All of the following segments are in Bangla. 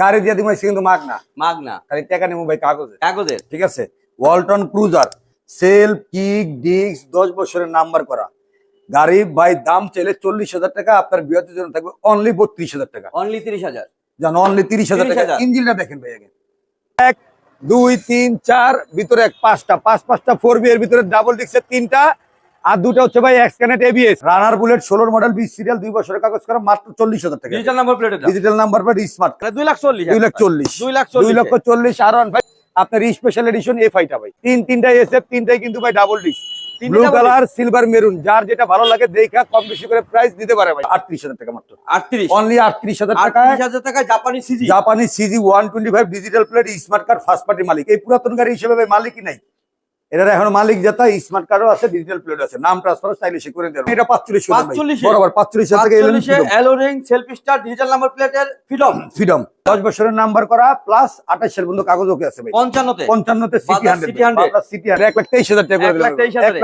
গাড়ি দিয়ে দিব কিন্তু মাগ না মাগনা? খালি টাকা নেব ভাই কাগজে কাগজের? ঠিক আছে? Walton cruiser self kick disc দশ বছরের নাম্বার করা। গাড়ি বাই দাম চাইলে চল্লিশ হাজার টাকা আপনার বিয়ের জন্য থাকবে অনলি বত্রিশ হাজার টাকা। অনলি তিরিশ হাজার? জানো অনলি তিরিশ হাজার টাকা। ইঞ্জিনটা দেখেন ভাই আগে। এক দুই তিন চার ভিতরে এক পাঁচটা। পাঁচ পাঁচটা ফোর বি এর ভিতরে ডাবল ডিস্কের তিনটা। আর দুটো হচ্ছে ভাই এক্সকানেট এবিএস রানার বুলেট ষোলোর মডেল বিশ সিরিয়াল দুই বছরের কাগজ করা মাত্র চল্লিশ হাজার টাকা। Digital number plate digital number plate smart দুই লাখ চল্লিশ দুই লাখ চল্লিশ। দুই লাখ দুই লক্ষ চল্লিশ আর ওয়ান ভাই আপনার স্পেশাল এডিশন এফ আইটা ভাই। তিন তিনটাই এসএফ তিনটাই কিন্তু ভাই double disc blue colour silver maroon যার যেটা ভালো লাগে দেখা কম বেশি করে প্রাইস দিতে পারে ভাই। আটত্রিশ হাজার টাকা মাত্র। আটত্রিশ। অনলি আটত্রিশ হাজার টাকা। হাজার টাকা জাপানি সিজি জাপানি CG one twenty five digital plate smart card first party মালিক। এই পুরাতন গাড়ি হিসেবে মালিকই নাই। এটার এখন মালিক যেটা স্মার্ট কার্ডও আছে ডিজিটাল প্লেট আছে। নাম ট্রান্সফার চাইলে করে দেবেন এটা পাঁচচল্লিশ 45 বরাবর পাঁচচল্লিশ হাজার টাকা পাঁচচল্লিশে অ্যালোরিং স্টার ডিজিটাল নাম্বার প্লেটের ফ্রিডম ফ্রিডম দশ বছরের নাম্বার করা প্লাস আঠাশের পর্যন্ত কাগজ ওকে আছে ভাই। পঞ্চান্নতে। পঞ্চান্নতে সিটি বাজার হান্ড্রেড City 100 সিটি হান্ড্রেড এক লাখ তেইশ হাজার টাকা।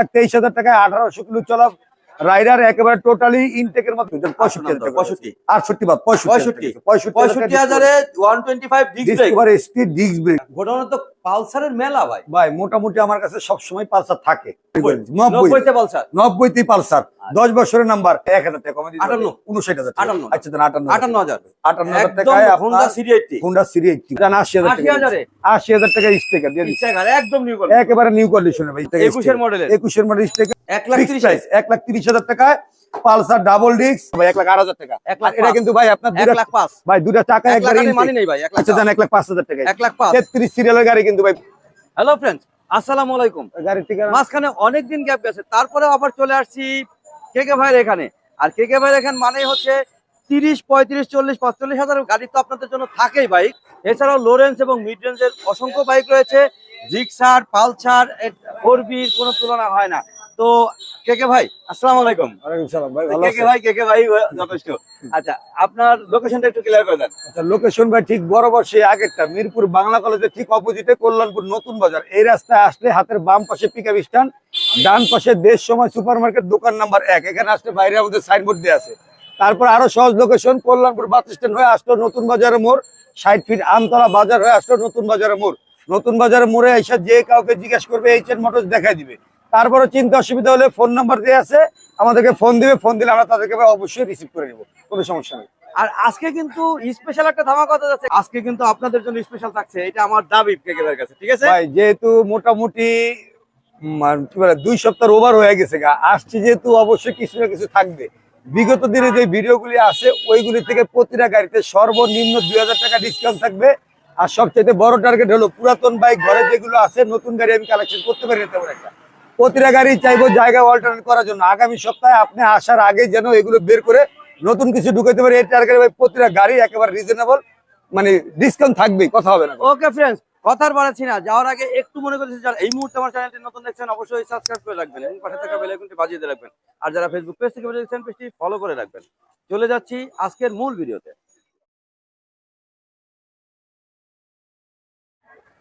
এক তেইশ হাজার। টাকায় আঠারোশো কিলো চলা রাইডার একেবারে টোটালি ইনটেকের মতো। পঁয়ষট্টি। আটষট্টি বাদ পঁয়ষট্টি পঁয়ষট্টি। হাজারে one twenty five disc brake ঘটনা তো পালসারের মেলা ভাই। ভাই মোটামুটি আমার কাছে সবসময় পালসার থাকে। নব্বইতে পালসার? নব্বইতে পালসার। দশ বছরের নাম্বার। এক হাজার টাকা কমে দিতে আটান্ন। উনষাট হাজার আটান্ন। আচ্ছা আটান্ন আটান্ন হাজার। আটান্ন হাজার টাকায় হোন্ডা সিরি এইটটি হুন্ডা সিরি এইটটি আশি হাজার আশি টাকা হাজারে? হাজার টাকা স্টেকার দিয়ে একদম নিউ একেবারে নিউ কন্ডিশনে ভাই একুশের মডেলের একুশের মডেল স্টেকার এক লাখ তিরিশ এক লাখ তিরিশ হাজার টাকায় পালসার ডাবল ডিস্ক। ভাই এক লাখ আট হাজার টাকা। এক লাখ এটা কিন্তু ভাই আপনার এক লাখ পাঁচ। ভাই দুটা টাকা এক একবারে মানি। নেই ভাই আচ্ছা দেন এক লাখ পাঁচ হাজার টাকা এক লাখ পাঁচ। তেত্রিশ সিরিয়ালের গাড়ি কিন্তু ভাই হ্যালো ফ্রেন্ডস আসসালামু আলাইকুম। গাড়ির ঠিকানা মাঝখানে অনেকদিন গ্যাপ গেছে। তারপরে আবার চলে আসছি কে কে ভাইয়ের এখানে। আর কে কে ভাইয়ের এখানে মানে হচ্ছে তিরিশ পঁয়ত্রিশ চল্লিশ পাঁচচল্লিশ হাজার গাড়ি তো আপনাদের জন্য থাকেই বাইক এছাড়াও লোরেন্স এবং মিড রেঞ্জের অসংখ্য বাইক রয়েছে। জিক্সার পালসার ফোর বির কোনো তুলনা হয় না। তো কে কে ভাই? আসসালামু আলাইকুম। ভাই ভালো কে কে ভাই যথেষ্ট। আচ্ছা আপনার লোকেশনটা একটু ক্লিয়ার করে দেন। আচ্ছা লোকেশন ভাই ঠিক বরাবর সেই আগেরটা মিরপুর বাংলা কলেজের ঠিক অপোজিটে কল্যাণপুর নতুন বাজার। এই রাস্তায় আসলে হাতের বাম পাশে পিকআপ স্ট্যান্ড ডান পাশে দেশ সময় সুপার মার্কেট দোকান নাম্বার এক। এখানে আসলে বাইরে আমাদের সাইনবোর্ড দেওয়া আছে। তারপর আরও সহজ লোকেশন কল্যাণপুর বাস স্ট্যান্ড হয়ে আসলো নতুন বাজারের মোড়। ষাট ফিট আমতলা বাজার হয়ে আসলো নতুন বাজারের মোড়। নতুন বাজারের মোড়ে এসে যে কাউকে জিজ্ঞেস করবে এইচ এন মোটরস দেখাই দিবে। তারপরে চিন্তা অসুবিধা হলে ফোন নাম্বার দেওয়া আছে আমাদেরকে ফোন দিবে ফোন দিলে আমরা তাদেরকে অবশ্যই রিসিভ করে নেব কোনো সমস্যা নেই। আর আজকে কিন্তু স্পেশাল একটা ধামাকা হতে যাচ্ছে আজকে কিন্তু আপনাদের জন্য স্পেশাল থাকছে এটা আমার দাবি কে কে ভাইয়ের কাছে ঠিক আছে? ভাই যেহেতু মোটামুটি দুই সপ্তাহ ওভার হয়ে গেছে গা আসছে যেহেতু অবশ্যই কিছু না কিছু থাকবে। বিগত দিনে যে ভিডিওগুলি আছে ওইগুলি থেকে প্রতিটা গাড়িতে সর্বনিম্ন দুই হাজার টাকা ডিসকাউন্ট থাকবে। আর সবচেয়ে বড় টার্গেট হলো পুরাতন বাইক ঘরে যেগুলো আছে, নতুন গাড়ি আমি কালেকশন করতে পারি একটা। প্রতিটা গাড়ি চাইব জায়গা অল্টারনেট করার জন্য। আগামী সপ্তাহে আপনি আসার আগে যেন এগুলো বের করে নতুন কিছু ঢুকাতে পারে, এই টার্গেট ভাই প্রতিটা গাড়ি একেবারে রিজনেবল মানে ডিসকাউন্ট থাকবেই, কথা হবে না ওকে ফ্রেন্ডস কথার বাড়াচ্ছি না, যাওয়ার আগে একটু মনে করতেছি যারা এই মুহূর্তে আমার চ্যানেলটি নতুন দেখছেন, অবশ্যই সাবস্ক্রাইব করে রাখবেন এবং পাশে থাকা বেল আইকনটি বাজিয়ে রাখবেন। আর যারা ফেসবুক পেজ থেকে দেখছেন পেজটি ফলো করে রাখবেন। চলে যাচ্ছি আজকের মূল ভিডিওতে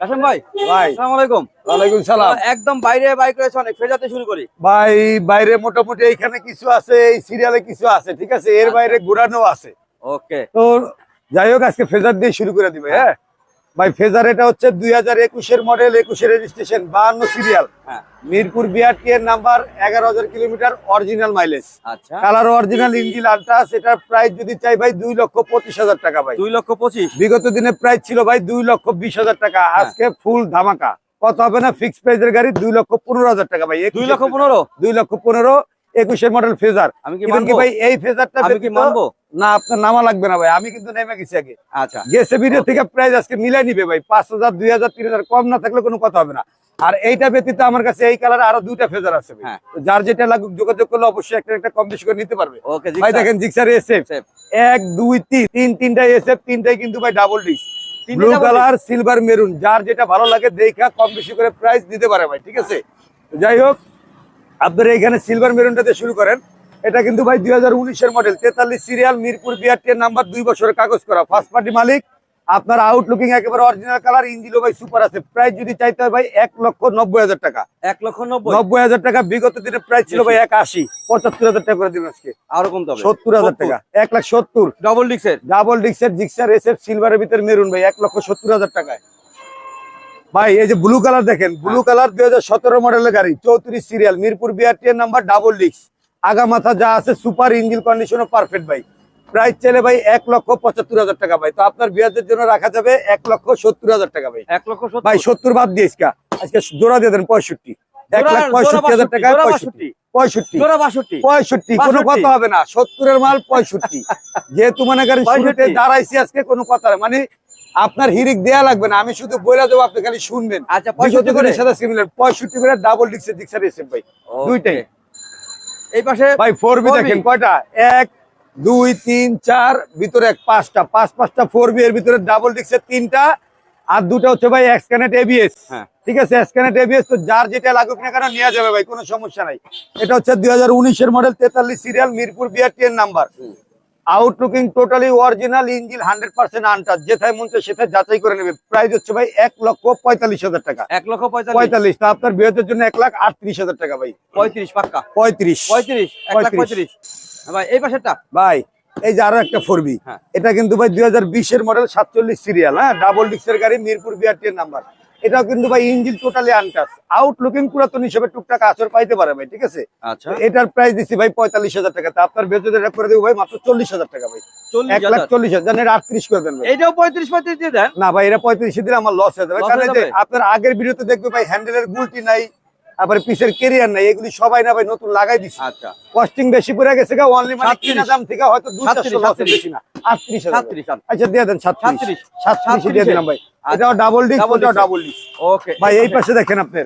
ভাই ভাই। আসসালামু আলাইকুম ওয়ালাইকুম সালাম। একদম বাইরে বাইক রয়েছে অনেক ফেজাতে শুরু করি। ভাই বাইরে মোটামুটি এখানে কিছু আছে এই সিরিয়ালে কিছু আছে ঠিক আছে? এর আচ্ছা। বাইরে ঘোরানো আছে। ওকে। তো যাই হোক আজকে ফেজার দিয়ে শুরু করে দিবে হ্যাঁ? ভাই ফেজার এটা হচ্ছে দুই হাজার একুশের মডেল একুশের রেজিস্ট্রেশন বাহান্ন সিরিয়াল হ্যাঁ। মিরপুর বিআরটি এর নাম্বার এগারো হাজার কিলোমিটার অরিজিনাল মাইলেজ আচ্ছা। কালার অরিজিনাল ইঞ্জিন আলট্রাস এটার প্রাইস যদি চাই ভাই দুই লক্ষ পঁচিশ হাজার টাকা ভাই। দুই লক্ষ পঁচিশ? বিগত দিনে প্রাইস ছিল ভাই দুই লক্ষ বিশ হাজার টাকা। হ্যাঁ। আজকে ফুল ধামাকা। কত হবে না? ফিক্স প্রাইসের গাড়ি দুই লক্ষ পনেরো হাজার টাকা ভাই। দুই লক্ষ পনেরো? দুই লক্ষ পনেরো একুশের মডেল ফেজার আমি কি ভাই এই ফেজারটা আমি কি মানবো? না আপনার নামা লাগবে না ভাই আমি কিন্তু নেমে গেছি আগে। আচ্ছা। গেছে ভিডিও থেকে প্রাইস আজকে মিলাই নিবে ভাই পাঁচ হাজার দুই হাজার তিন হাজার কম না থাকলে কোনো কথা হবে না। আর এইটা ব্যতীত আমার কাছে এই কালার আরও দুইটা ফেজার আছে। হ্যাঁ। যার যেটা লাগুক যোগাযোগ করলে অবশ্যই একটা একটা কম বেশি করে নিতে পারবে। ভাই দেখেন জিক্সার এসএফ এক দুই তিন তিন তিনটাই এসএফ তিনটাই কিন্তু ভাই ডাবল ডিস্ক তিনটে ব্লু কালার সিলভার মেরুন যার যেটা ভালো লাগে দেখা কম বেশি করে প্রাইস দিতে পারে ভাই ঠিক আছে? যাই হোক আপনারা এখানে সিলভার মেরুনটাতে শুরু করেন। এটা কিন্তু ভাই দুই হাজার উনিশের মডেল তেতাল্লিশ সিরিয়াল মিরপুর বিআরটি এর নাম্বার দুই বছরের কাগজ করা ফার্স্ট পার্টি মালিক। আপনার আউটলুকিং একেবারে অরিজিনাল কালার ইঞ্জিনও ভাই সুপার আছে। প্রাইস যদি চাইতে হয় ভাই এক লক্ষ নব্বই হাজার টাকা। এক লক্ষ নব্বই? হাজার টাকা বিগত দিনের প্রাইস ছিল ভাই এক আশি পঁচাত্তর হাজার টাকা করে দিবেন আজকে। আরও হবে সত্তর হাজার টাকা এক লাখ সত্তর। ডবল ডিক্সের ডাবল ডিক্সের জিক্সার এস এফ সিলভারের ভিতরে মেরুন ভাই এক লক্ষ সত্তর হাজার টাকায়। ভাই এই যে ব্লু কালার দেখেন ব্লু কালার দুই হাজার সতেরো মডেলের গাড়ি চৌত্রিশ সিরিয়াল মিরপুর বিআরটি এর নাম্বার ডাবল ডিক্স আগা মাথা যা আছে সুপার ইঞ্জিন কন্ডিশনও পারফেক্ট ভাই। প্রাইস চলে ভাই এক লক্ষ পঁচাত্তর হাজার টাকা ভাই। তো আপনার বিয়াজের জন্য রাখা যাবে এক লক্ষ সত্তর হাজার টাকা ভাই। এক লক্ষ ভাই সত্তর বাদ দিয়ে ইসকা আজকে জোড়া দিয়ে দেন পঁয়ষট্টি। এক লাখ পঁয়ষট্টি হাজার টাকায় পঁয়ষট্টি। পঁয়ষট্টি। পঁয়ষট্টি। কোনো কথা হবে না। সত্তরের মাল পঁয়ষট্টি। যেহেতু মনে দাঁড়াইছি আজকে কোনো কথা মানে আপনার হিরিক দেয়া লাগবে না। আমি শুধু বইলা দেবো আপনি খালি শুনবেন। আচ্ছা পঁয়ষট্টি করে? সাথে সিমিলার পঁয়ষট্টি করে ডাবল ডিক্সের ডিক্সার এসে ভাই। দুইটাই। এই পাশে ভাই ফোর বি দেখেন কয়টা? এক দুই তিন চার ভিতরে এক পাঁচটা। পাঁচ পাঁচটা ফোর বি এর ভিতরে ডাবল ডিক্সের তিনটা আর দুটা হচ্ছে ভাই এক্সকানেট এবিএস হ্যাঁ। ঠিক আছে এক্সকানেট এবিএস তো যার যেটা লাগুক না কেন নেওয়া যাবে ভাই কোনো সমস্যা নাই। এটা হচ্ছে দুই হাজার উনিশের মডেল তেতাল্লিশ সিরিয়াল মিরপুর বিআরটি এর number outlooking totally original engine hundred percent untouch যেথায় মন চায় সেটা যাচাই করে নেবে। প্রাইস হচ্ছে ভাই এক লক্ষ পঁয়তাল্লিশ হাজার টাকা। এক লক্ষ পঁয়তাল্লিশ। তা আপনার বিয়ের জন্য এক লাখ আটত্রিশ হাজার টাকা ভাই। পঁয়ত্রিশ পাক্কা। পঁয়ত্রিশ। পঁয়ত্রিশ এক লাখ পঁয়ত্রিশ। হ্যাঁ ভাই এই পাশেরটা? ভাই এই যে আরও একটা ফোরবি হ্যাঁ। এটা কিন্তু ভাই দুই হাজার বিশের মডেল সাতচল্লিশ সিরিয়াল হ্যাঁ? ডাবল ডিক্সের গাড়ি মিরপুর বিআরটি এর নাম্বার এটাও কিন্তু ভাই ইঞ্জিন টোটালি আনটাস আউটলুকিং পুরাতন হিসেবে টুকটাক আচর পাইতে পারে ভাই ঠিক আছে? আচ্ছা। এটার প্রাইস দিচ্ছি ভাই পঁয়তাল্লিশ হাজার টাকা। তা আপনার বেতন এটা করে দেবো ভাই মাত্র চল্লিশ হাজার টাকা ভাই। এক লাখ চল্লিশ হাজার। এটা আটত্রিশ করে দেন ভাই। এইটাও পঁয়ত্রিশ পঁয়ত্রিশ দিয়ে দেন? না ভাই এটা পঁয়ত্রিশ দিলে আমার লস হয়ে যাবে। কারণ? আপনার আগের ভিডিওতে দেখবে ভাই হ্যান্ডেলের গুলটি নাই। আবার পিসের কেরিয়ার নাই এগুলি সবাই না ভাই নতুন লাগাই দিচ্ছে আচ্ছা। কস্টিং বেশি পড়ে গেছে গা অনলি মানে 37 কিনা দাম থেকে হয়তো দুই চারশো সাতত্রিশ, লসের সাতত্রিশ। বেশি না আটত্রিশ হাজার। সাতত্রিশ আচ্ছা দিয়ে দেন সাতত্রিশ। সাতত্রিশ। সাতত্রিশ দিয়ে সাতত্রিশে। দিলাম ভাই। এটাও ডাবল ডিস্ক ওটাও ডাবল ডিস্ক ওকে ভাই এই পাশে দেখেন আপনার।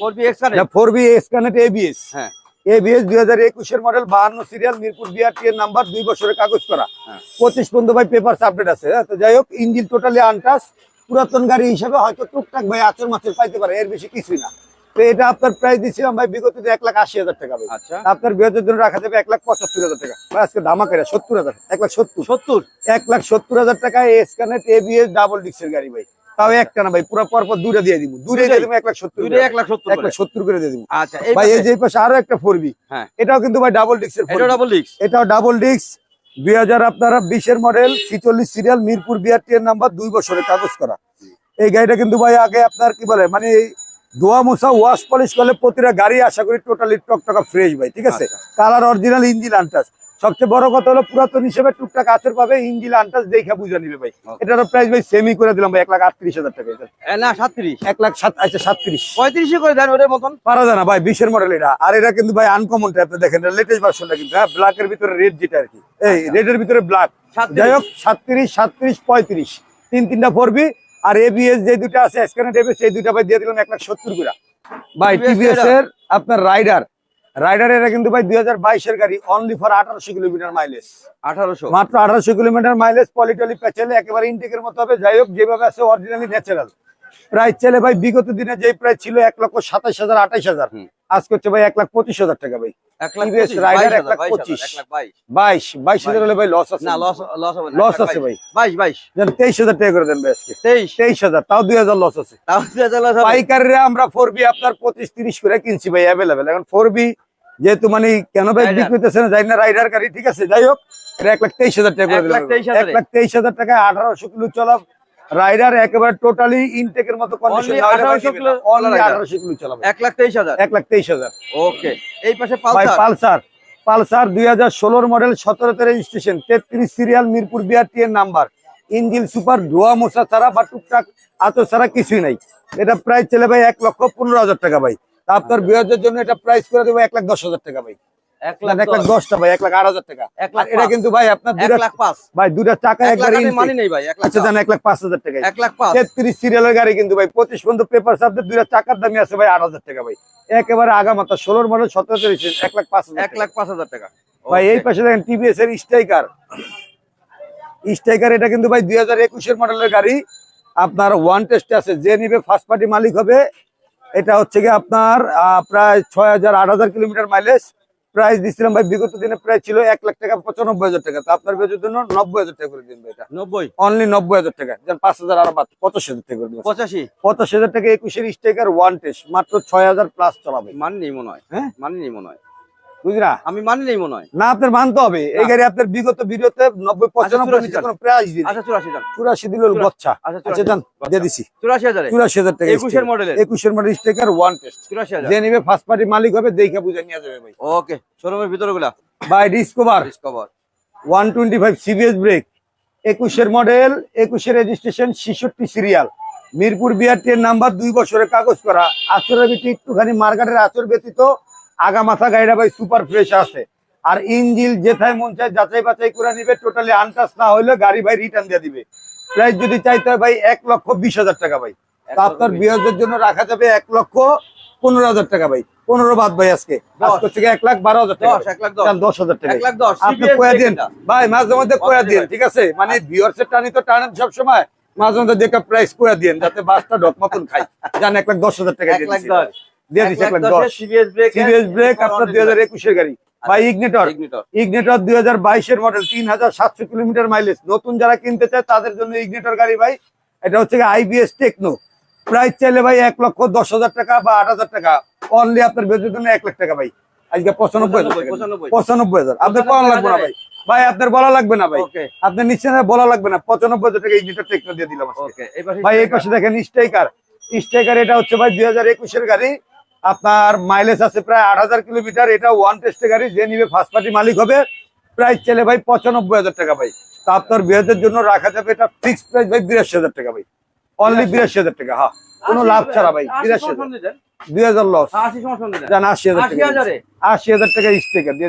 করবি এক্সট্রা ফোর বি স্ক্যানেট এবিএস হ্যাঁ। এবিএস দুই হাজার একুশের মডেল বাহান্ন সিরিয়াল মিরপুর বিআরটি এর নাম্বার দুই বছরের কাগজ করা। হ্যাঁ। পঁচিশ পর্যন্ত ভাই পেপার আপডেট আছে। হ্যাঁ? তো যাই হোক ইঞ্জিন টোটালি আনটাস পুরাতন গাড়ি হিসেবে হয়তো টুকটাক ভাই আচর মাচর পাইতে পারে এর বেশি কিছুই না। তো এটা আপনার প্রাইস দিচ্ছিলাম ভাই বিগত এক লাখ আশি হাজার টাকা আচ্ছা। আপনার বিয়ের জন্য রাখা যাবে এক লাখ পঁচাত্তর হাজার টাকা। ভাই আজকে দামা কেটে সত্তর হাজার এক লাখ সত্তর। সত্তর? এক লাখ সত্তর হাজার টাকায় স্ক্যানেট এবিএস ডাবল ডিক্সের গাড়ি ভাই। তাও একটা না ভাই পুরো পরপর দূরে দিয়ে দিব। দূরে দিয়ে দিব এক লাখ সত্তর এক লাখ সত্তর এক লাখ সত্তর করে দিয়ে দিব। আচ্ছা ভাই এই যে পাশে আরও একটা ফোরবি হ্যাঁ। এটাও কিন্তু ভাই ডাবল ডিক্সের ডাবল ডিস্ক এটাও ডাবল ডিক্স দুই হাজার আপনারা বিশের মডেল ছিচল্লিশ সিরিয়াল মিরপুর বিআরটি এর নাম্বার দুই বছরের কাগজ করা। এই গাড়িটা কিন্তু ভাই আগে আপনার কি বলে মানে ধোয়া মোছা ওয়াশ পলিশ করলে প্রতিটা গাড়ি আশা করি টোটালি টকটকা ফ্রেশ ভাই ঠিক আছে? আচ্ছা। কালার অরিজিনাল ইঞ্জিন আনটাস সবচেয়ে বড় কথা হলো পুরাতন হিসেবে টুকটাক আচর পাবে ইঞ্জিন আনটাস দেখে বুঝে নিবে ভাই। Okay. এটার প্রাইস ভাই সেমি করে দিলাম ভাই এক লাখ আটত্রিশ হাজার টাকা না সাতত্রিশ। এক লাখ সাত আচ্ছা সাতত্রিশ। পঁয়ত্রিশে করে দেন ওদের মতন। পারা যায় না ভাই বিশের মডেল এটা। আর এটা কিন্তু ভাই আনকমন টাইপের দেখেন লেটেস্ট ভার্সনটা কিন্তু হ্যাঁ ব্ল্যাক এর ভিতরে রেড যেটা আর কি। এই রেডের ভিতরে ব্ল্যাক যাই হোক সাতত্রিশ সাতত্রিশ পঁয়ত্রিশ। তিন তিনটা ফোরবি আর এবিএস যে দুটো আছে স্ক্যানেট এবিএস এই দুটা ভাই দিয়ে দিলাম এক লাখ সত্তর করে। ভাই টিভিএস এর আপনার রাইডার রাইডার এটা কিন্তু ভাই দুই হাজার বাইশের গাড়ি অনলি ফর আঠারোশো কিলোমিটার মাইলেজ আঠারোশো? মাত্র আঠারোশো কিলোমিটার মাইলেজ পলিটলি পেঁচেলে একেবারে ইনটেকের মতো হবে। যাই হোক যেভাবে আছে অরিজিনালি ন্যাচারাল প্রাইস চলে ভাই বিগত দিনে যেই প্রাইস ছিল এক লক্ষ সাতাশ হাজার আঠাইশ হাজার। আজকে হচ্ছে ভাই এক লাখ পঁচিশ হাজার টাকা ভাই। টাকা আমরা ফোর বি আপনার পঁচিশ তিরিশ করে কিনছি ভাই অ্যাভেলেবেল এখন ফোর বি যেহেতু মানে কেন ভাই। বিক্রি না যাই না রাইডার গাড়ি ঠিক আছে? যাই হোক এক লাখ তেইশ হাজার টাকা এক লাখ তেইশ হাজার। টাকায় আঠারোশো কিলো চলা রাইডার একেবারে টোটালি ইনটেকের মতো কন্ডিশন 1800 কিলো কিলো চালাবে। এক লাখ তেইশ হাজার। এক লাখ তেইশ হাজার। ওকে এই পাশে ভাই পালসার? পালসার পালসার দুই হাজার ষোলোর মডেল সতেরোতে রেজিস্ট্রেশন তেত্রিশ সিরিয়াল মিরপুর বিআরটি এর নাম্বার ইঞ্জিন সুপার ধোয়া মোছা ছাড়া বা টুকটাক আতো ছাড়া কিছুই নাই। এটা প্রাইস চলে ভাই এক লক্ষ পনেরো হাজার টাকা ভাই। আপনার বিয়াজের জন্য এটা প্রাইস করে দেবো এক লাখ দশ হাজার টাকা ভাই। এক লাখ এক লাখ দশ, দশটা ভাই এক লাখ আট হাজার টাকা। এক লাখ এটা কিন্তু ভাই আপনার এক লাখ পাঁচ। ভাই দুটা টাকা একবার মানি নেই ভাই এক লাখ আচ্ছা। জান এক লাখ পাঁচ হাজার টাকা এক লাখ পাঁচ। তেত্রিশ সিরিয়ালের গাড়ি কিন্তু ভাই পঁচিশ পর্যন্ত পেপার টাকার আছে ভাই আট হাজার টাকা ভাই। একেবারে আগামাতা ষোলোর মডেল সতেরো এক লাখ পাঁচ এক লাখ পাঁচ হাজার টাকা। ভাই এই পাশে দেখেন টিভিএস এর স্ট্রাইকার স্ট্রাইকার এটা কিন্তু ভাই দুই হাজার একুশের মডেলের গাড়ি। আপনার ওয়ান টেস্ট আছে যে নিবে ফার্স্ট পার্টি মালিক হবে। এটা হচ্ছে কি আপনার প্রায় ছয় হাজার আট হাজার কিলোমিটার মাইলেজ প্রাইস দিচ্ছিলাম ভাই বিগত দিনে প্রাইস ছিল এক লাখ টাকা পঁচানব্বই হাজার টাকা। তো আপনার বেজের জন্য নব্বই হাজার টাকা করে দিন ভাই এটা। নব্বই? অনলি নব্বই হাজার টাকা। যেন পাঁচ হাজার আরও বাদ পঁচাশি হাজার টাকা করে দিন। পঁচাশি? পঁচাশি হাজার টাকা একুশের স্টেকার ওয়ান টেস্ট মাত্র ছয় হাজার প্লাস চলাবে। মাননি মনে হয়। হ্যাঁ? মাননি মনে হয়। বুঝলি আমি মানিনি মনে হয়। না আপনার মানতে হবে। এই। গাড়ি আপনার বিগত ভিডিওতে নব্বই পঁচানব্বই প্রাইস দিন আচ্ছা চুরাশি চুরাশি দিল চুরাশি। বচ্চা। আচ্ছা আচ্ছা চুরাশি যান বাচ্চা। দিয়ে দিছি। চুরাশি হাজারে? চুরাশি হাজার টাকা একুশের একুশের মডেল স্টেকার ওয়ান টেস্ট চুরাশি হাজার। যে নিবে ফার্স্ট পার্টি মালিক হবে দেখে বুঝে নিয়ে যাবে ভাই। ওকে শোরুমের ভিতরে গুলা by Discover Discover one twenty five CBS brake একুশের মডেল একুশের রেজিস্ট্রেশন ছিষট্টি সিরিয়াল মিরপুর বিআরটি এর নাম্বার দুই বছরের কাগজ করা। আচরের ভিত্তি একটুখানি মার্কেটের আচর ব্যতীত আগা মাথা গাড়িটা ভাই সুপার ফ্রেশ আছে। আর ইঞ্জিল যেথায় মন চায় যাচাই বাছাই করে নিবে টোটালি আনটাস না হলে গাড়ি ভাই রিটার্ন দিয়ে দিবে। প্রাইস যদি চাইতে হয় ভাই এক লক্ষ বিশ হাজার টাকা ভাই। আপনার বিয়াজের জন্য রাখা যাবে এক লক্ষ পনেরো হাজার টাকা ভাই। পনেরো বাদ ভাই আজকে। আজকে থেকে এক লাখ বারো হাজার টাকা দশ হাজার টাকা আপনি কয়া দিন। ভাই মাঝে মধ্যে কয়া দিন ঠিক আছে? মানে ভিউয়ার্স এর টানি তো টানেন সব সময় মাঝে মধ্যে দেখে প্রাইস কয়া দিন যাতে বাসটা ডক মতন খাই। জান এক লাখ দশ হাজার টাকা দিয়ে ব্রেক ব্রেক আপনার গাড়ি। ইগনেটর ইগনিটর মডেল হাজার সাতশো কিলোমিটার মাইলেজ নতুন যারা কিনতে চায় তাদের জন্য ইগনেটর গাড়ি ভাই। এটা হচ্ছে আইবিএস টেকনো প্রাইস চাইলে ভাই লক্ষ দশ হাজার টাকা বা আট হাজার টাকা। অনলি আপনার জন্য লাখ টাকা ভাই। আজকে পঁচানব্বই পঁচানব্বই। পঁচানব্বই লাগবে না ভাই। ভাই আপনার বলা লাগবে না ভাই। আপনার নিশ্চয় বলা লাগবে না। পঁচানব্বই হাজার টাকা ইগনিটর টেকনো দিয়ে দিলাম ভাই এই পাশে দেখেন স্ট্রাইকার স্ট্রাইকার এটা হচ্ছে ভাই দুই হাজার একুশের গাড়ি। আপনার মাইলেজ আছে প্রায় আট হাজার কিলোমিটার। এটা ওয়ান টেস্টের গাড়ি যে নিবে ফার্স্ট পার্টি মালিক হবে। প্রাইস চলে ভাই পঁচানব্বই হাজার টাকা ভাই। তা আপনার বিয়েদের জন্য রাখা যাবে এটা ফিক্স প্রাইস ভাই বিরাশি হাজার টাকা ভাই। অনলি বিরাশি হাজার? টাকা হ্যাঁ। কোনো লাভ ছাড়া ভাই বিরাশি হাজার। দুই হাজার লস জান আশি হাজার আশি টাকা হাজারে? হাজার টাকা স্টেকার দিয়ে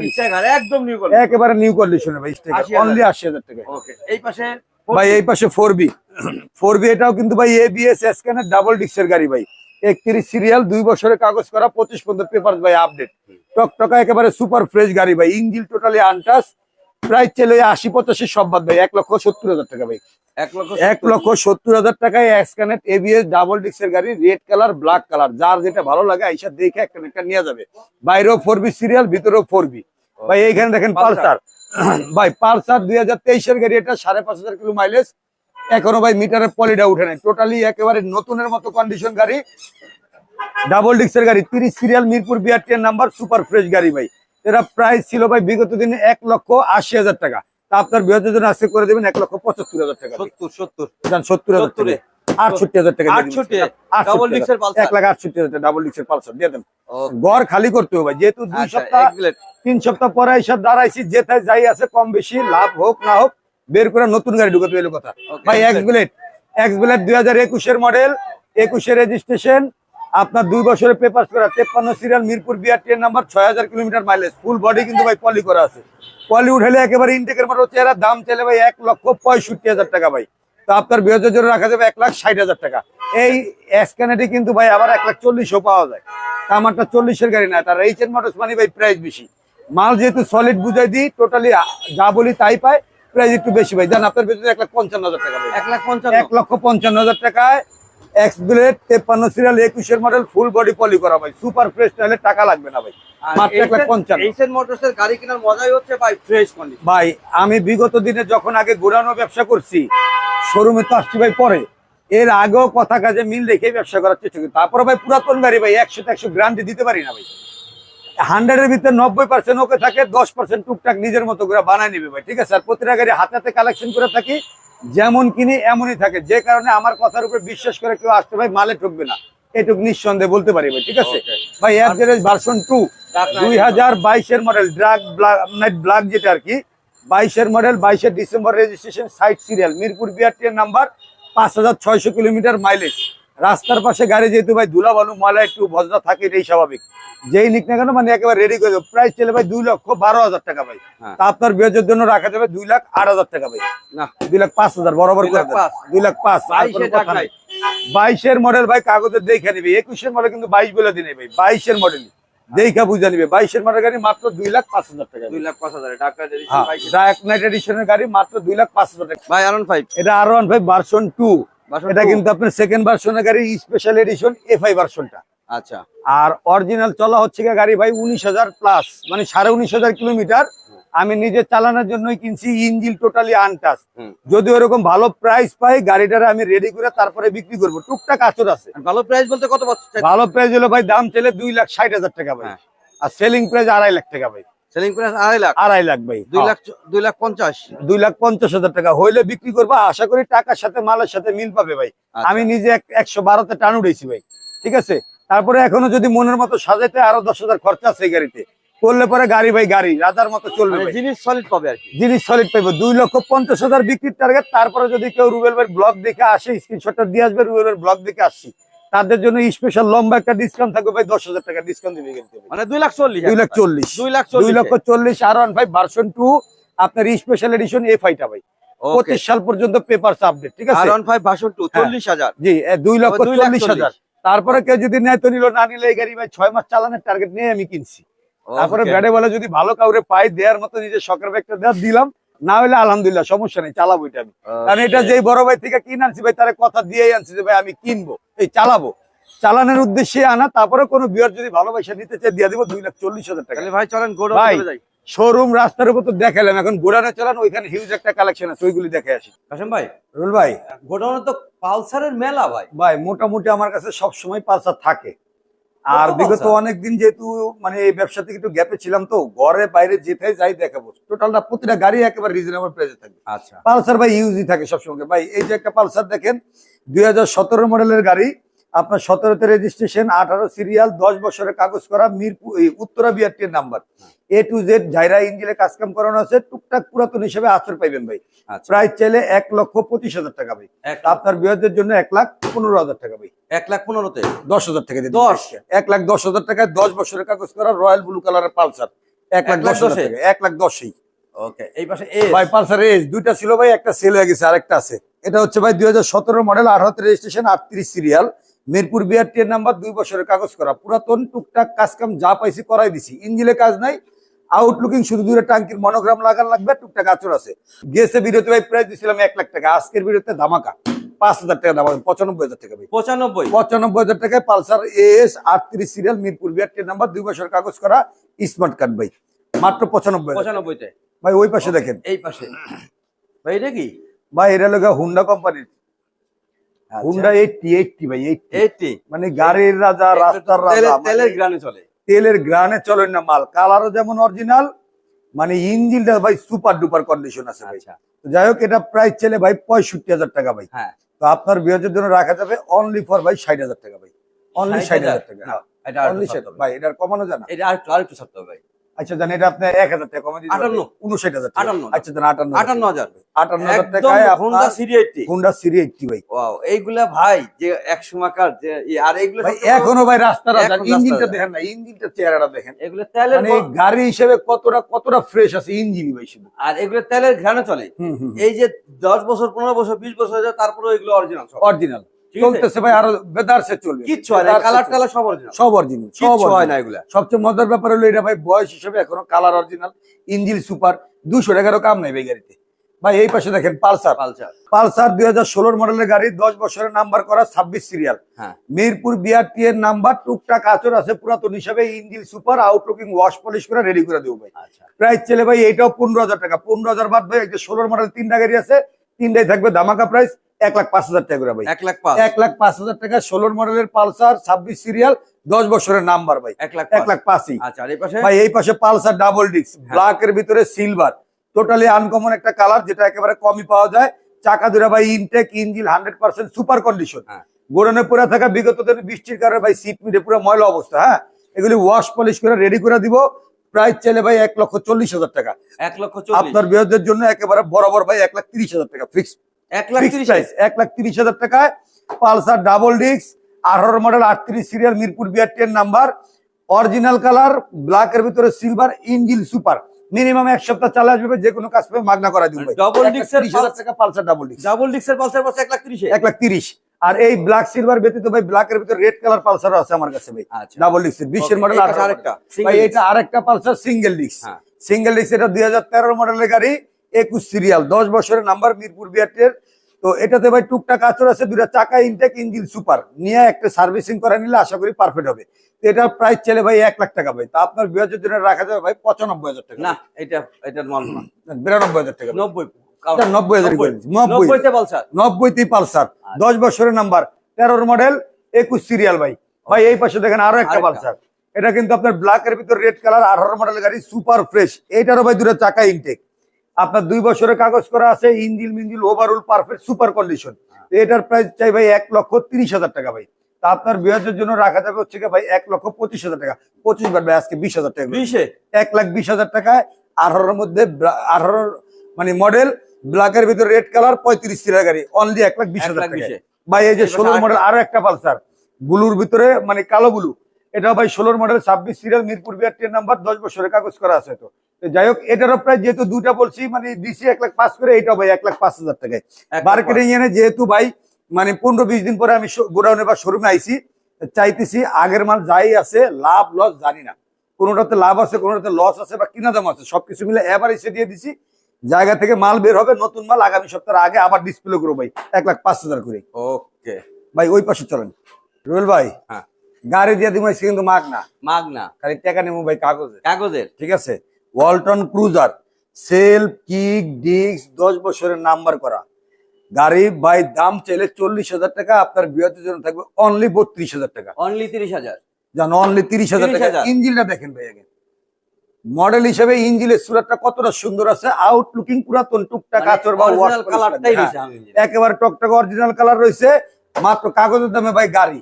একদম নিউ একেবারে নিউ কন্ডিশনে ভাই স্টেকার অনলি আশি হাজার। টাকা এই পাশে ভাই এই পাশে ফোর বি ফোর বি এটাও কিন্তু ভাই এবিএস স্ক্যানের ডাবল ডিক্সের গাড়ি ভাই। একত্রিশ সিরিয়াল দুই বছরের কাগজ করা পঁচিশ পর্যন্ত পেপার ভাই আপডেট টকটকা একেবারে সুপার ফ্রেশ গাড়ি ভাই ইঞ্জিল টোটালি আনটাস প্রাইস চলে আশি পঁচাশি সব বাদ ভাই এক লক্ষ সত্তর হাজার টাকা ভাই। এক লক্ষ সত্তর হাজার টাকায় স্ক্যানেট এবিএস ডাবল ডিক্সের গাড়ি রেড কালার ব্ল্যাক কালার যার যেটা ভালো লাগে আইসা দেখে একটা একটা নিয়ে যাবে। বাইরেও ফোর বি সিরিয়াল ভিতরেও ফোর বি ভাই এইখানে দেখেন পালসার। ভাই পালসার দুই হাজার তেইশের গাড়ি এটা সাড়ে পাঁচ হাজার কিলো মাইলেজ এখনও ভাই মিটারের পলিটা উঠে নাই। টোটালি একেবারে নতুনের মতো কন্ডিশন গাড়ি। ডাবল ডিক্সের গাড়ি তিরিশ সিরিয়াল মিরপুর বিআরটি এর নাম্বার সুপার ফ্রেশ গাড়ি ভাই। এটা প্রাইস ছিল ভাই বিগত দিনে এক লক্ষ আশি হাজার টাকা। তা আপনার বৃহত্তর জন্য আজকে করে দেবেন এক লক্ষ পঁচাত্তর হাজার টাকা। সত্তর সত্তর। সত্তর হাজার। টাকা। আটষট্টি হাজার টাকা দিয়ে দিন। 68 আটষট্টি ডাবল ডিক্সের এক লাখ আটষট্টি হাজার টাকা ডাবল ডিক্সের পালসার দিয়ে দেন। গড় খালি করতে হবে যেহেতু দুই আচ্ছা সপ্তাহ তিন সপ্তাহ পরে এসব দাঁড়াইছি যেথায় যাই আছে কম বেশি লাভ হোক না হোক বের করে নতুন গাড়ি ঢুকাতে এলো কথা। ভাই এক্স বুলেট এক্স বুলেট দুই হাজার একুশের মডেল একুশের রেজিস্ট্রেশন আপনার দুই বছরের পেপার করা তেপ্পান্ন সিরিয়াল মিরপুর বিআরটি এর নাম্বার ছয় হাজার কিলোমিটার মাইলেজ ফুল বডি কিন্তু ভাই পলি করা আছে। পলি উঠেলে একেবারে ইনটেকের মতো চেহারা দাম চলে ভাই এক লক্ষ পঁয়ষট্টি হাজার টাকা ভাই। তো আপনার বৃহতের জন্য রাখা যাবে এক লাখ ষাট হাজার টাকা। এই স্ক্যানেটি কিন্তু ভাই আবার এক লাখ চল্লিশও পাওয়া যায়। তা আমারটা চল্লিশের গাড়ি না তার এইচ এন মোটরস মানে ভাই প্রাইস বেশি। মাল যেহেতু সলিড বুঝাই দিই টোটালি যা বলি তাই পায়। প্রাইস একটু বেশি ভাই। জান আপনার এক লাখ পঞ্চান্ন হাজার টাকা এক লাখ পঞ্চান্ন। এক লক্ষ পঞ্চান্ন হাজার টাকায় এক্স ব্লেড তেপ্পান্ন সিরিয়াল একুশের মডেল ফুল বডি পলি করা ভাই। সুপার ফ্রেশ নাহলে টাকা লাগবে না ভাই। মাত্র পঞ্চান্ন। মোটরসের গাড়ি কেনার মজাই হচ্ছে ভাই ফ্রেশ কন্ডিশন ভাই আমি বিগত দিনে যখন আগে ঘোরানো ব্যবসা করছি শোরুমে তো আসছি ভাই পরে। এর আগেও কথা কাজে মিল রেখে ব্যবসা করার চেষ্টা করি। তারপরে ভাই পুরাতন গাড়ি ভাই একশো একশো গ্রান্টি দিতে পারি না ভাই। হান্ড্রেডের ভিতরে নব্বই পার্সেন্ট ওকে থাকে দশ পার্সেন্ট টুকটাক নিজের মতো করে বানায় নিবে ভাই ঠিক আছে? আর প্রতিটা গাড়ি হাতে হাতে কালেকশন করে থাকি যেমন কিনি এমনই থাকে। যে কারণে আমার কথার উপরে বিশ্বাস করে কেউ আসতে ভাই মালে ঠকবে না। এটুকু নিঃসন্দেহে বলতে পারি ভাই ঠিক আছে? ভাই অ্যাভারেজ ভার্সন টু দুই হাজার বাইশের মডেল ড্রাগ নাইট ব্ল্যাক যেটা আর কি বাইশের মডেল বাইশের December registration site serial Mirpur BRT এর নাম্বার পাঁচ হাজার ছয়শো কিলোমিটার মাইলেজ রাস্তার পাশে গাড়ি যেহেতু ভাই ধুলা বালু ময়লা একটু ভজরা থাকে এটাই স্বাভাবিক। যেই নিক না কেন মানে একেবারে রেডি করে প্রাইস চলে ভাই দুই লক্ষ বারো হাজার টাকা ভাই। হ্যাঁ। তা আপনার বিয়ের জন্য রাখা যাবে দুই লাখ আট হাজার টাকা ভাই। না। দুই লাখ পাঁচ হাজার বরাবর দুই করে লাখ পাঁচ। দুই লাখ পাঁচ বাইশের মডেল ভাই কাগজের দেখে নিবে। একুশের মডেল কিন্তু বাইশ বলে দিনে ভাই। বাইশের মডেল দেখা বুঝে নিবে। বাইশের মডেল গাড়ি মাত্র দুই লাখ পাঁচ হাজার টাকা দুই লাখ পাঁচ হাজার। ডাক নাইট এডিশনের গাড়ি মাত্র দুই লাখ পাঁচ হাজার টাকা। ভাই আরন ফাইভ এটা R one five version two এটা কিন্তু আপনার সেকেন্ড ভার্সনের গাড়ি স্পেশাল এডিশন এফ আই ভার্সনটা আচ্ছা। আর অরিজিনাল চলা হচ্ছে গাড়ি ভাই উনিশ হাজার প্লাস মানে সাড়ে উনিশ হাজার কিলোমিটার। আমি নিজে চালানোর জন্যই কিনছি ইঞ্জিন টোটালি আনটাস। যদি ওরকম ভালো প্রাইস পাই গাড়িটারে আমি রেডি করে তারপরে বিক্রি করব। টুকটাক আচর আছে। ভালো প্রাইস বলতে কত ভালো প্রাইস হলো ভাই দাম চলে দুই লাখ ষাট হাজার টাকা ভাই। হ্যাঁ। আর সেলিং প্রাইস আড়াই লাখ টাকা ভাই। সেলিং প্রাইস আড়াই লাখ। আড়াই লাখ ভাই দুই। লাখ দুই লাখ পঞ্চাশ। দুই লাখ পঞ্চাশ হাজার টাকা হইলে বিক্রি করব আশা করি টাকার সাথে মালের সাথে মিল পাবে ভাই। আচ্ছা। আমি নিজে এক- একশো বারোতে টান উঠেছি ভাই ঠিক আছে? তারপরে এখনও যদি মনের মতো সাজাইতে আরও দশ হাজার খরচা আছে এই গাড়িতে করলে পরে গাড়ি ভাই গাড়ি রাজার মতো চলবে মানে জিনিস সলিড পাবে আর জিনিস সলিড পাইবো। দুই লক্ষ পঞ্চাশ হাজার বিক্রির টার্গেট তারপরে যদি কেউ রুবেল ভাই ব্লগ দেখে আসে স্ক্রিনশটটা দিয়ে আসবে রুবেল ভাই ব্লগ দেখে আসছি। তাদের জন্য স্পেশাল লম্বা একটা ডিসকাউন্ট থাকবে ভাই দশ হাজার টাকা ডিসকাউন্ট দিবে কিন্তু মানে দুই লাখ চল্লিশ দুই লাখ চল্লিশ। দুই লাখ দুই লক্ষ চল্লিশ আর ওয়ান ফাইভ ভার্সন টু আপনার স্পেশাল এডিশন এফ আইটা ভাই। পঁচিশ সাল পর্যন্ত পেপারস আপডেট ঠিক আর আছে ওয়ান ফাইভ ভার্সন টু। চল্লিশ হাজার। জি দুই লক্ষ চল্লিশ হাজার। তারপরে কেউ যদি নেয় তো নিল না নিলে এই গাড়ি ভাই ছয় মাস চালানোর টার্গেট নিয়ে আমি কিনছি। তারপরে. ব্যাটে বলে যদি ভালো কাউরে পাই দেওয়ার মতো নিজের শখের একটা দেওয়ার দিলাম না হলে আলহামদুলিল্লাহ সমস্যা নেই চালাবো এটা আমি। কারণ এটা যে বড় ভাই থেকে কিনে আনছি ভাই তার কথা দিয়েই আনছি যে ভাই আমি কিনবো। এই চালাবো। চালানোর উদ্দেশ্যে আনা তারপরে কোনো বিয়ার যদি ভালোবাসা নিতে চাই দিয়ে দিব দুই লাখ চল্লিশ হাজার টাকা। ভাই চলেন ভাই। শোরুম রাস্তার উপর তো দেখালাম এখন গোড়ানে চালান ওইখানে হিউজ একটা কালেকশন আছে ওইগুলি দেখে আসি। কাসেম ভাই রুল ভাই। গোডাউনে তো পালসারের মেলা ভাই। ভাই মোটামুটি আমার কাছে সব সময় পালসার থাকে। আর বিগত অনেক অনেকদিন যেহেতু মানে এই ব্যবসা থেকে একটু গ্যাপে ছিলাম তো ঘরে বাইরে যেতে যাই দেখাবো। টোটালটা প্রতিটা গাড়ি একেবারে রিজনেবল প্রাইসে থাকবে। আচ্ছা। পালসার ভাই ইউজই থাকে সবসময়। ভাই এই যে একটা পালসার দেখেন দুই হাজার সতেরো মডেলের গাড়ি আপনার সতেরোতে রেজিস্ট্রেশন আঠারো সিরিয়াল দশ বছরের কাগজ করা মিরপুর উত্তরা বিআরটির নাম্বার এ টু জেড জাইরা ইঞ্জিনে কাজ কাম করানো আছে টুকটাক পুরাতন হিসেবে আচর পাইবেন ভাই। আচ্ছা। প্রাইস চাইলে এক লক্ষ পঁচিশ হাজার টাকা ভাই। আপনার বিয়ারদের জন্য এক লাখ পনেরো হাজার টাকা ভাই। এক লাখ পনেরোতে? দশ হাজার টাকা দিয়ে দশ? এক লাখ দশ হাজার টাকায় দশ বছরের কাগজ করা রয়্যাল ব্লু কালারের পালসার। এক লাখ দশ হাজার টাকা। এক লাখ দশই। ওকে এই পাশে ভাই পালসার এজ দুইটা ছিল ভাই একটা সেল হয়ে গেছে আরেকটা আছে। এটা হচ্ছে ভাই দুই হাজার সতেরো মডেল আঠারোতে রেজিস্ট্রেশন আটত্রিশ সিরিয়াল মিরপুর বিআরটি এর নাম্বার দুই বছরের কাগজ করা। পুরাতন টুকটাক কাজ কাম যা পাইছি করাই দিছি। ইঞ্জিনে কাজ নাই আউটলুকিং শুধু দূরে টাঙ্কির মনোগ্রাম লাগান লাগবে টুকটাক আচর আছে। গেছে ভিডিওতে ভাই প্রাইস দিছিলাম এক লাখ টাকা। আজকের ভিডিওতে ধামাকা। পাঁচ হাজার টাকা দাম পঁচানব্বই হাজার টাকা ভাই। পঁচানব্বই। পঁচানব্বই হাজার টাকায় পালসার এস আটত্রিশ সিরিয়াল মিরপুর বিআরটি নাম্বার দুই বছর কাগজ করা স্মার্ট কার্ড ভাই। মাত্র পঁচানব্বই পঁচানব্বইতে। ভাই ওই পাশে দেখেন। এই পাশে। ভাই এটা কি? ভাই এটা লোক হুন্ডা কোম্পানির। হুন্ডা এইটটি এইটটি ভাই এইটটি মানে গাড়ির রাজা রাস্তার রাজা তেলের মানে গ্রানে চলে। তেলের গ্রানে চলেন না মাল। কালারও যেমন অরিজিনাল মানে ইঞ্জিনটা ভাই সুপার ডুপার কন্ডিশন আছে ভাই। আচ্ছা। যাই হোক এটা প্রাইস ভাই পঁয়ষট্টি হাজার টাকা ভাই। হ্যাঁ। তো আপনার বিয়ের জন্য রাখা যাবে অনলি ফর ভাই ষাট হাজার টাকা ভাই। অনলি ষাট হাজার? টাকা হ্যাঁ, এটা ভাই এটার কমানো জানা এটা ছাড়তে হবে। ভাই আচ্ছা জান এটা আপনি এক হাজার টাকা কমে আটান্ন। উনষাট হাজার টাকা। আটান্ন। আচ্ছা জান আটান্ন আটান্ন হাজার। আটান্ন হাজার একদম টাকায় হোন্ডা আপনার CD eighty Honda CD eighty ভাই। ওয়াও এইগুলা ভাই যে এক সময়কার যে আর এইগুলো ভাই এখনও ভাই রাস্তা রাস্তা ইঞ্জিনটা দেখেন না ইঞ্জিনটা চেহারাটা দেখেন। এগুলো তেলের মানে গাড়ি হিসেবে কতটা কতটা ফ্রেশ আছে ইঞ্জিনই ভাই শুধু। আর এগুলো তেলের ঘ্রাণে চলে। এই যে দশ বছর পনেরো বছর বিশ বছর হয়ে যায় তারপরে এগুলো অরিজিনাল অরিজিনাল? চলতেছে ভাই আরও বেদারসে চলবে। কিচ্ছু হয় না কালার টালার সব অরিজিনাল সব অরিজিনাল সব হয় না এগুলা। সবচেয়ে মজার ব্যাপার হলো এটা ভাই বয়স হিসেবে এখনও কালার অরিজিনাল ইঞ্জিন সুপার দুশো টাকারও কাম নাই ভাই গাড়িতে। ভাই এই পাশে দেখেন পালসার। পালসার। পালসার দুই হাজার ষোলোর মডেলের গাড়ি দশ বছরের নাম্বার করা ছাব্বিশ সিরিয়াল হ্যাঁ। মিরপুর বিআরটি এর নাম্বার টুকটাক আচর আছে পুরাতন হিসাবে engine super outlooking wash polish করে রেডি করে দেবো ভাই। আচ্ছা। প্রাইস চলে ভাই এটাও পনেরো হাজার টাকা। পনেরো হাজার বাদ ভাই একটা ষোলোর মডেল তিনটা গাড়ি আছে তিনটাই থাকবে ধামাকা প্রাইস এক লাখ পাঁচ হাজার টাকা করে ভাই। এক লাখ পাঁচ। এক লাখ পাঁচ হাজার টাকা ষোলোর মডেলের পালসার ছাব্বিশ সিরিয়াল দশ বছরের নাম্বার ভাই। এক লাখ এক লাখ পাঁচই। আচ্ছা ভাই এই পাশে পালসার ডাবল ডিস্ক ব্ল্যাক এর ভিতরে সিলভার টোটালি আনকমন একটা কালার যেটা একেবারে কমই পাওয়া যায়। চাকা দুরা ভাই intact engine hundred percent super condition. গোডানে পরে থাকা বিগত বৃষ্টির কারণে ভাই সিট মিটে পুরো ময়লা অবস্থা হ্যাঁ? এগুলি ওয়াশ পলিশ করে রেডি করে দিব। প্রাইস চাইলে ভাই এক লক্ষ চল্লিশ হাজার টাকা। এক লক্ষ আপনার বিরোধের জন্য একেবারে বরাবর ভাই এক লাখ তিরিশ হাজার টাকা ফিক্স এক লাখ প্রাইস এক লাখ তিরিশ হাজার টাকায় পালসার ডাবল ডিস্ক আঠারো মডেল আটত্রিশ সিরিয়াল মিরপুর এর নাম্বার অরিজিনাল কালার ভিতরে সিলভার ইঞ্জিন সুপার মিনিমাম এক সপ্তাহ চালে আসবে যে কোনো কাজ পাবে মাগনা করা দিব। Double disc এর তিরিশ হাজার টাকা পালসার ডাবল ডিস্ক ডাবল ডিক্সের পালসার পাশে এক লাখ তিরিশে? এক লাখ তিরিশ। আর এই ব্ল্যাক সিলভার ব্যতীত ভাই ব্ল্যাক এর ভিতরে রেড কালার পালসার আছে আমার কাছে ভাই। আচ্ছা। ডাবল বিশের মডেল আরেকটা ভাই এটা আরেকটা পালসার সিঙ্গেল ডিস্ক হ্যাঁ। সিঙ্গেল ডিস্ক এটা দুই হাজার তেরো মডেলের গাড়ি। একুশ সিরিয়াল দশ বছরের নাম্বার মিরপুর বিআরটির তো এটাতে ভাই টুকটাক আচর আছে দুটা চাকা ইনটেক ইঞ্জিন সুপার নিয়ে একটা সার্ভিসিং করে নিলে আশা করি পারফেক্ট হবে। তো এটার প্রাইস চলে ভাই এক লাখ টাকা ভাই। তা আপনার বিয়াজের জন্য রাখা যাবে ভাই পঁচানব্বই হাজার টাকা। না এটা এটার মাল না। বিরানব্বই হাজার টাকা। নব্বই নব্বই হাজার নব্বইতে পালসার। নব্বইতে পালসার। দশ বছরের নাম্বার তেরোর মডেল একুশ সিরিয়াল ভাই। ভাই এই পাশে দেখেন আরও একটা পালসার। এটা কিন্তু আপনার ব্ল্যাক এর ভিতর রেড কালার আঠারো মডেল গাড়ি সুপার ফ্রেশ এইটারও ভাই দুটো চাকা ইনটেক আপনার দুই বছরের কাগজ করা আছে ইঞ্জিল মিঞ্জিল ওভারঅল পারফেক্ট সুপার কন্ডিশন এটার প্রাইস চাই ভাই এক লক্ষ তিরিশ হাজার টাকা ভাই। তা আপনার বিয়াজের জন্য রাখা যাবে হচ্ছে কি ভাই এক লক্ষ পঁচিশ হাজার টাকা। পঁচিশ বার ভাই আজকে বিশ হাজার টাকা। বিশে? এক লাখ বিশ হাজার টাকায় আঠারোর মধ্যে আঠারোর মানে মডেল ব্ল্যাকের ভিতরে রেড কালার পঁয়ত্রিশ সিরিয়াল গাড়ি। অনলি এক লাখ বিশ হাজার টাকা ভাই এই যে ষোলোর মডেল আরও একটা পালসার। ব্লুর ভিতরে মানে কালো ব্লু। এটা ভাই ষোলোর মডেল ছাব্বিশ সিরিয়াল মিরপুর বিআরটির নাম্বার দশ বছরের কাগজ করা আছে তো। যাই হোক এটারও প্রায় যেহেতু দুটা বলছি মানে দিছি এক লাখ পাঁচ করে এটাও ভাই এক লাখ পাঁচ হাজার টাকায়। মার্কেটিং এনে যেহেতু ভাই মানে পনেরো বিশ দিন পরে আমি গোডাউনে বা শোরুমে আইছি চাইতেছি আগের মাল যাই আছে লাভ লস জানি না। কোনোটাতে লাভ আছে কোনোটাতে লস আছে বা কিনা দাম আছে সবকিছু মিলে এবার এসে দিয়ে দিছি। জায়গা থেকে মাল বের হবে নতুন মাল আগামী সপ্তাহের আগে আবার ডিসপ্লে করব ভাই এক লাখ পাঁচ হাজার করে। ওকে। ভাই ওই পাশে চলেন। রুয়েল ভাই হ্যাঁ। গাড়ি দিয়ে দিব সে কিন্তু মাগ না মাগ না খালি টাকা নেব ভাই কাগজে। কাগজের? ঠিক আছে। Walton cruiser self kick disc দশ বছরের নাম্বার করা। গাড়ি বাই দাম চাইলে চল্লিশ হাজার টাকা আপনার বিয়ের জন্য থাকবে অনলি বত্রিশ হাজার টাকা। অনলি তিরিশ হাজার। জানো অনলি তিরিশ হাজার টাকা। ইঞ্জিনটা দেখেন ভাই আগে। মডেল হিসেবে ইঞ্জিনের সুরাতটা কতটা সুন্দর আছে আউট লুকিং পুরাতন টুকটাক আচর বা। একেবারে টকটক অরিজিনাল কালার রয়েছে মাত্র কাগজের দামে ভাই গাড়ি।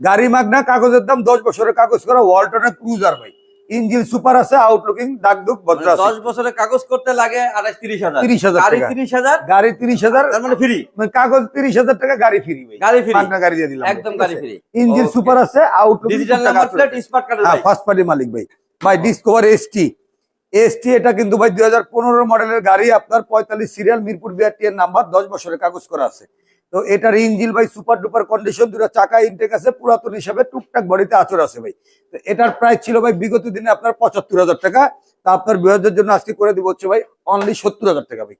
গাড়ি মাগনা কাগজের দাম দশ বছরের কাগজ করা ওয়ালটনের ক্রুজার ভাই। ইঞ্জিন সুপার আছে আউটলুকিং দুগ ভদ্র আছে দশ বছরের কাগজ করতে লাগে আঠাশ তিরিশ হাজার। 30,000 গাড়ি টাকা। তিরিশ হাজার? গাড়ি তিরিশ হাজার। তার মানে ফ্রি মানে কাগজ তিরিশ হাজার টাকা গাড়ি ফ্রি ভাই। গাড়ি ফ্রি পাঁচটা গাড়ি দিয়ে দিলাম একদম গাড়ি ফ্রি ইঞ্জিন সুপার আছে outlooking digital number plate smart কার্ডের হ্যাঁ ভাই। ফার্স্ট পার্টি মালিক ভাই। ভাই ডিসকভার এসটি এসটি এটা কিন্তু ভাই দুই হাজার পনেরো মডেলের গাড়ি আপনার পঁয়তাল্লিশ সিরিয়াল মিরপুর বিআরটি এর নাম্বার দশ বছরের কাগজ করা আছে। তো এটার ইঞ্জিন ভাই সুপার ডুপার কন্ডিশন দুটো চাকা ইনটেক আছে পুরাতন হিসাবে টুকটাক বডিতে আচর আছে ভাই। তো এটার প্রাইস ছিল ভাই বিগত দিনে আপনার পঁচাত্তর হাজার টাকা। তা আপনার বিরোধের জন্য আজকে করে দিব হচ্ছে ভাই অনলি সত্তর হাজার টাকা ভাই।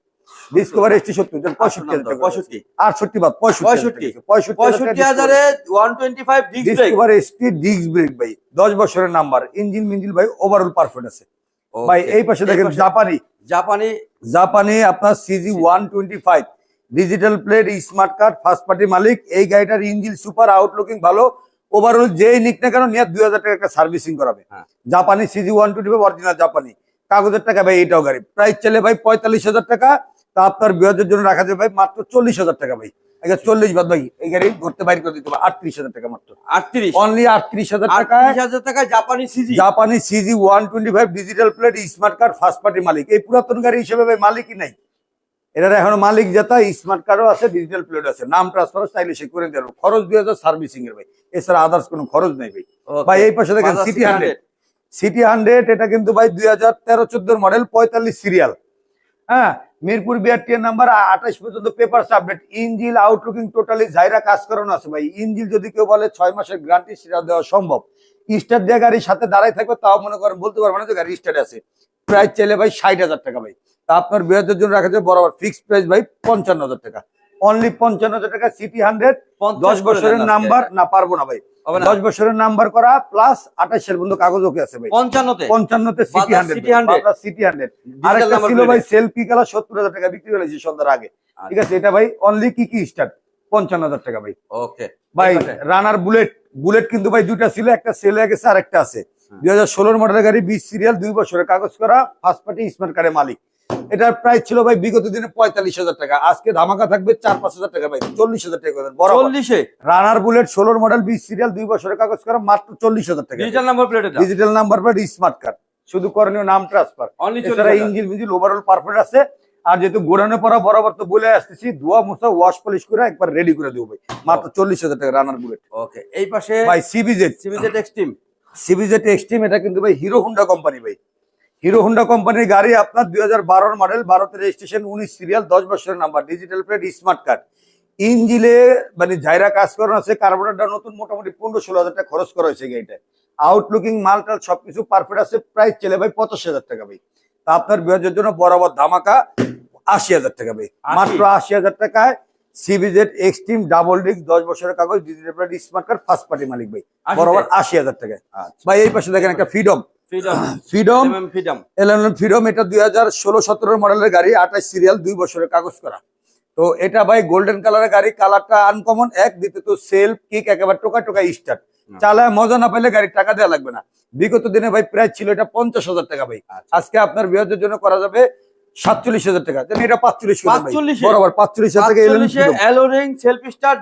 ডিসকভার এসটি সত্তর পঁয়ষট্টি আটষট্টি পঁয়ষট্টি পঁয়ষট্টি। পঁয়ষট্টি পঁয়ষট্টি হাজারে one twenty five disc brake Discover ST disc brake ভাই দশ বছরের নাম্বার ইঞ্জিন মিঞ্জিন ভাই ওভারঅল পারফেক্ট আছে। ভাই এই পাশে দেখেন জাপানি। জাপানি। জাপানি আপনার CG one twenty five digital plate smart card first party মালিক এই গাড়িটার ইঞ্জিন সুপার আউটলুকিং ভালো। ওভারঅল যেই নিক না কেন নিয়ে দুই হাজার টাকা সার্ভিসিং করাবে। হ্যাঁ। জাপানি CG one twenty five original জাপানি। কাগজের টাকা ভাই এইটাও গাড়ি। প্রাইস চলে ভাই পঁয়তাল্লিশ হাজার টাকা। তা আপনার বিয়াজের জন্য রাখা যাবে ভাই মাত্র চল্লিশ হাজার টাকা ভাই। আগে চল্লিশ বাদ ভাই এই গাড়ি ঘুরতে বাইর করে দিতে আটত্রিশ হাজার টাকা মাত্র। আটত্রিশ? অনলি আটত্রিশ হাজার আটত্রিশ হাজার টাকা জাপানি সিজি জাপানি CG one twenty five digital plate smart card first party মালিক। এই পুরাতন গাড়ি হিসেবে ভাই মালিকই নাই। এটার এখন মালিক যেটা স্মার্ট কার্ডও আছে ডিজিটাল প্লেট আছে। নাম ট্রান্সফার চাইলে সে করে দেবো। খরচ দুই হাজার সার্ভিসিং এর ভাই। এছাড়া আদার্স কোনো খরচ নেই ভাই। ভাই এই পাশে দেখেন সিটি হান্ড্রেড সিটি হান্ড্রেড এটা কিন্তু ভাই দুই হাজার তেরো চোদ্দোর মডেল পঁয়তাল্লিশ সিরিয়াল হ্যাঁ মিরপুর বিআরটি এর নাম্বার আঠাশ পর্যন্ত paper update engine outlooking totally Zaira কাজ করানো আছে ভাই। ইঞ্জিল যদি কেউ বলে ছয় মাসের গ্যারান্টি সেটা দেওয়া সম্ভব। স্টার দিয়ে গাড়ির সাথে দাঁড়াই থাকবে তাও মনে করেন বলতে পারব না যে গাড়ি স্টার্ট আছে। প্রাইস চাইলে ভাই ষাট হাজার টাকা ভাই। তা আপনার বিয়ের জন্য রাখা যায় বরাবর ফিক্সড প্রাইস ভাই পঞ্চান্ন হাজার টাকা অনলি পঞ্চান্ন হাজার টাকা সিটি হান্ড্রেড দশ বছরের নাম্বার না পারব না ভাই। দশ বছরের নাম্বার করা প্লাস আঠাশের বন্ধু কাগজ ওকে আছে ভাই। পঞ্চান্নতে? পঞ্চান্নতে সিটি হান্ড্রেড সিটি হান্ড্রেড আরেকটা ছিল ভাই সেলফি কালার সত্তর হাজার টাকা বিক্রি করেছি সন্ধ্যার আগে। ঠিক আছে এটা ভাই অনলি কি কি স্টার্ট পঞ্চান্ন হাজার টাকা ভাই। ওকে ভাই রানার বুলেট বুলেট কিন্তু ভাই দুইটা ছিল একটা সেল হয়ে গেছে আর একটা আছে দুই হাজার ষোলোর মডেলের গাড়ি বিশ সিরিয়াল দুই বছরের কাগজ করা ফার্স্ট পার্টি স্মার্ট কার্ডের মালিক। এটার প্রাইস ছিল ভাই বিগত দিনে পঁয়তাল্লিশ হাজার টাকা। আজকে ধামাকা থাকবে চার পাঁচ হাজার টাকা ভাই। চল্লিশ হাজার টাকা। বরাবর। চল্লিশে? রানার বুলেট ষোলোর মডেল বিশ সিরিয়াল দুই বছরের কাগজ করা মাত্র চল্লিশ হাজার টাকা। Digital number plate digital number plate smart card শুধু করণীয় নাম ট্রান্সফার এছাড়া ইঞ্জিন মিঞ্জিন ওভারঅল পারফেক্ট আছে। আর যেহেতু গোডাউনে পড়া বরাবর তো বলে আসতেছি ধোয়া মুছা ওয়াশ পলিশ করে একবার রেডি করে দেবো ভাই। মাত্র চল্লিশ হাজার টাকা রানার বুলেট ওকে এই পাশে ভাই C B Z সিমিজেট extreme C B Z extreme এটা কিন্তু ভাই হিরো হোন্ডা কোম্পানি ভাই। হিরো হোন্ডা কোম্পানির গাড়ি আপনার দুই হাজার বারোর মডেল ভারতের রেজিস্ট্রেশন উনিশ সিরিয়াল দশ বছরের number digital plate smart card ইঞ্জিলে মানে জায়রা কাজ করানো আছে কার্বোরেটর নতুন মোটামুটি পনেরো ষোলো হাজার টাকা খরচ করা হয়েছে গাড়িটা আউটলুকিং মাল টাল সবকিছু পারফেক্ট আছে প্রাইস চলে ভাই পঁচাশি হাজার টাকা ভাই। তা আপনার বিয়ের জন্য বরাবর ধামাকা আশি হাজার টাকা ভাই। মাত্র আশি হাজার টাকায় সিবিজেড এক্সট্রিম ডাবল ডিস্ক দশ বছরের কাগজ digital plate smart card first party মালিক ভাই। বরাবর আশি হাজার টাকায়। আচ্ছা। ভাই এই পাশে দেখেন একটা ফ্রিডম ফ্রিডম এলেন ফ্রিডম এটা দুই হাজার ষোলো সতেরো মডেলের গাড়ি আঠাশ সিরিয়াল দুই বছরের কাগজ করা। তো এটা ভাই গোল্ডেন কালারের গাড়ি কালারটা আনকমন এক দ্বিতীয়ত সেলফ কিক একেবারে টোকা টোকা স্টার্ট চালায় মজা না পেলে গাড়ির টাকা দেওয়া লাগবে না। বিগত দিনে ভাই প্রায় ছিল এটা পঞ্চাশ হাজার টাকা ভাই। আচ্ছা। আজকে আপনার বিয়ের জন্য করা যাবে সাতচল্লিশ হাজার টাকা। এটা পাঁচচল্লিশ 45 বরাবর পাঁচচল্লিশ হাজার টাকা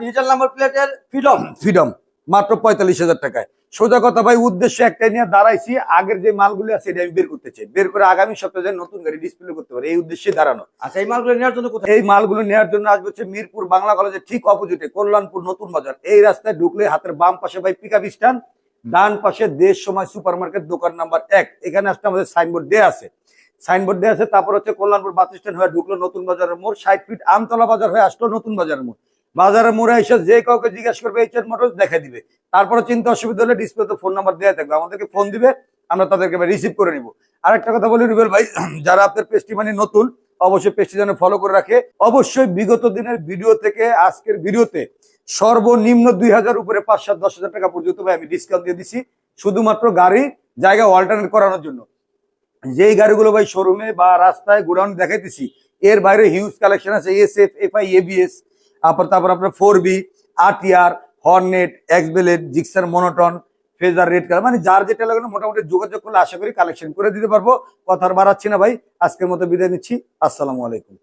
ডিজিটাল নাম্বার প্লেটের ফ্রিডম ফ্রিডম মাত্র পঁয়তাল্লিশ হাজার টাকায়। সোজা কথা ভাই উদ্দেশ্য একটাই নিয়ে দাঁড়াইছি। আগের যে মালগুলো আছে এটা আমি বের করতে চাই। বের করে আগামী সপ্তাহে নতুন গাড়ি ডিসপ্লে করতে পারে। এই উদ্দেশ্যে দাঁড়ানো। আচ্ছা এই মালগুলো নেওয়ার জন্য কোথায়? এই মালগুলো নেওয়ার জন্য আসবে হচ্ছে মিরপুর বাংলা কলেজের ঠিক অপোজিটে কল্যাণপুর নতুন বাজার। এই রাস্তায় ঢুকলে হাতের বাম পাশে ভাই পিক আপ স্ট্যান্ড ডান পাশে দেশ সময় সুপার মার্কেট দোকান নাম্বার এক। এখানে আসতে আমাদের সাইনবোর্ড দেওয়া আছে। সাইনবোর্ড দেওয়া আছে তারপর হচ্ছে কল্যাণপুর বাস স্ট্যান্ড হয়ে ঢুকলো নতুন বাজারের মোড়। ষাট ফিট আমতলা বাজার হয়ে আসলো নতুন বাজারের মোড়। বাজারের মোড়ে এসে যে কাউকে জিজ্ঞেস করবে এইচএর মোটরস দেখা দিবে। তারপরে চিন্তা অসুবিধা হলে ডিসপ্লেতে ফোন নাম্বার দেওয়া থাকবে। আমাদেরকে ফোন দিবে, আমরা তাদেরকে রিসিভ করে নিব। আর একটা কথা বলি, রুবেল ভাই, যারা আপনার পেস্টি মানে নতুন, অবশ্যই পেজটি যেন ফলো করে রাখে। অবশ্যই বিগত দিনের ভিডিও থেকে আজকের ভিডিওতে সর্বনিম্ন দুই হাজার উপরে পাঁচ সাত দশ হাজার টাকা পর্যন্ত ভাই আমি ডিসকাউন্ট দিয়ে দিছি, শুধুমাত্র গাড়ি, জায়গা অল্টারনেট করানোর জন্য। যেই গাড়িগুলো ভাই শোরুমে বা রাস্তায় গোডাউন দেখাইতেছি, এর বাইরে হিউজ কালেকশন আছে S F F I ABS তারপর তারপর আপনার four V RTR Hornet Xblade Gixxer monotone Fazer red colour মানে যার যেটা লাগে মোটামুটি যোগাযোগ করলে আশা করি কালেকশন করে দিতে পারব। কথা আর বাড়াচ্ছি না ভাই, আজকের মতো বিদায় নিচ্ছি। আসসালামু আলাইকুম।